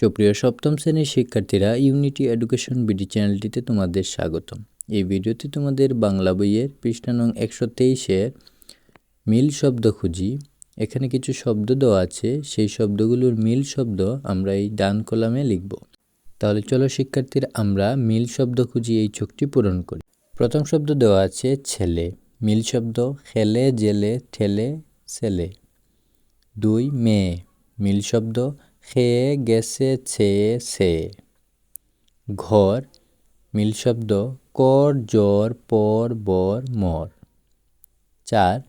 সুপ্রিয়, সপ্তম শ্রেণির শিক্ষার্থীরা ইউনিটি এডুকেশন বিডি চ্যানেলটিতে তোমাদের স্বাগতম। এই ভিডিওতে তোমাদের বাংলা বইয়ের পৃষ্ঠা নং একশো তেইশের মিল শব্দ খুঁজি। এখানে কিছু শব্দ দেওয়া আছে, সেই শব্দগুলোর মিল শব্দ আমরা এই ডান কলামে লিখব। তাহলে চলো শিক্ষার্থীর, আমরা মিল শব্দ খুঁজি, এই চোখটি পূরণ করি। প্রথম শব্দ দেওয়া আছে, ছেলে। মিল শব্দ, খেলে, জেলে, ঠেলে ছেলে দুই, মেয়ে। মিল শব্দ খেয়ে গেছে ছেয়ে সে। ঘর, মিল শব্দ, কর জর পর, বর, মর। চার,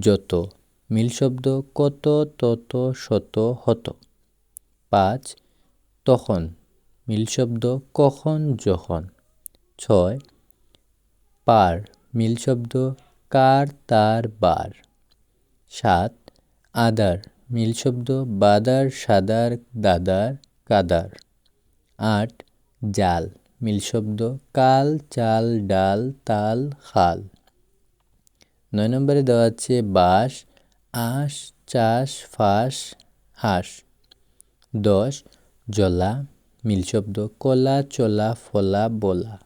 যত, মিল শব্দ, কত, তত, শত, হত। পাঁচ, তখন, মিল শব্দ, কখন, যখন। ছয়, পার, মিল শব্দ, কার, তার, বার। সাত, আদার মিল শব্দ বাদার, সাদার, দাদার, কাদার। আট, জাল, মিল শব্দ কাল, চাল, ডাল, তাল, খাল। নয় নম্বরে দেওয়া আছে বাঁশ, আঁশ, চাষ, ফাঁস, হাঁস। দশ, জলা, মিল শব্দ কলা, চলা, ফলা, বলা।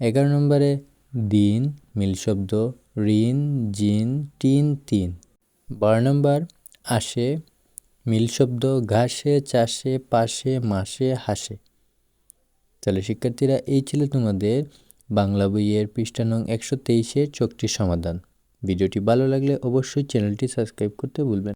এগারো নম্বরে দিন, মিল শব্দ ঋণ, জিন, টিন, তিন। বারো নম্বর আসে, মিল শব্দ ঘাসে, চাষে, পাশে, মাসে, হাসে। তাহলে শিক্ষার্থীরা এই ছিল তোমাদের বাংলা বইয়ের পৃষ্ঠা নং একশো তেইশে চোখটির সমাধান। ভিডিওটি ভালো লাগলে অবশ্যই চ্যানেলটি সাবস্ক্রাইব করতে ভুলবেন